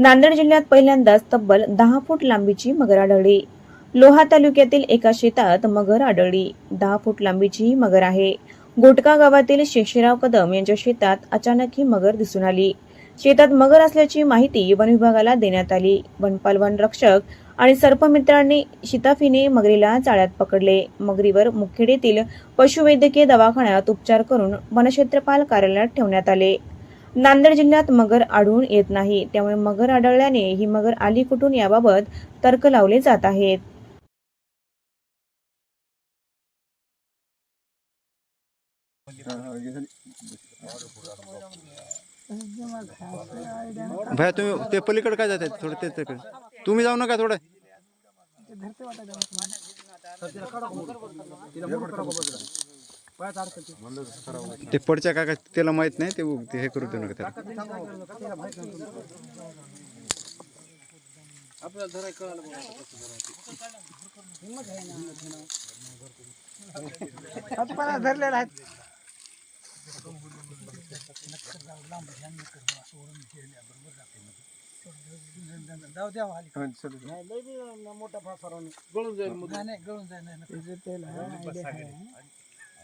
नांदेड जिल्ह्यात पहिल्यांदाच तब्बल दहा फूट लांबीची मगर आढळली. लोहा तालुक्यातील एका शेतात मगर आढळली. दहा फूट लांबीची ही मगर आहे. गोटका गावातील शेषराव कदम यांच्या शेतात अचानक ही मगर दिसून आली. शेतात मगर असल्याची माहिती वन विभागाला देण्यात आली. वनपाल वन रक्षक आणि सर्पमित्रांनी शिताफीने मगरीला चाळ्यात पकडले. मगरीवर मुखेड येथील पशुवैद्यकीय दवाखान्यात उपचार करून वनक्षेत्रपाल कार्यालयात ठेवण्यात आले. नांदेड जिल्ह्यात मगर आढळून येत नाही. त्यामुळे मगर आढळल्याने ही मगर आली कुठून याबाबत तर्क लावले जात आहेत. भया तुम्ही ते पलीकडे काय जात थोडं ते तिकडे. तुम्ही जाऊ नका थोडं. ते पडच्या काका त्याला माहीत नाही ते ते हे करू देऊ नका त्याला. धरलेला आहे जाऊ द्या मोठा फाफारा गळून जाईल नाही गळून जाईल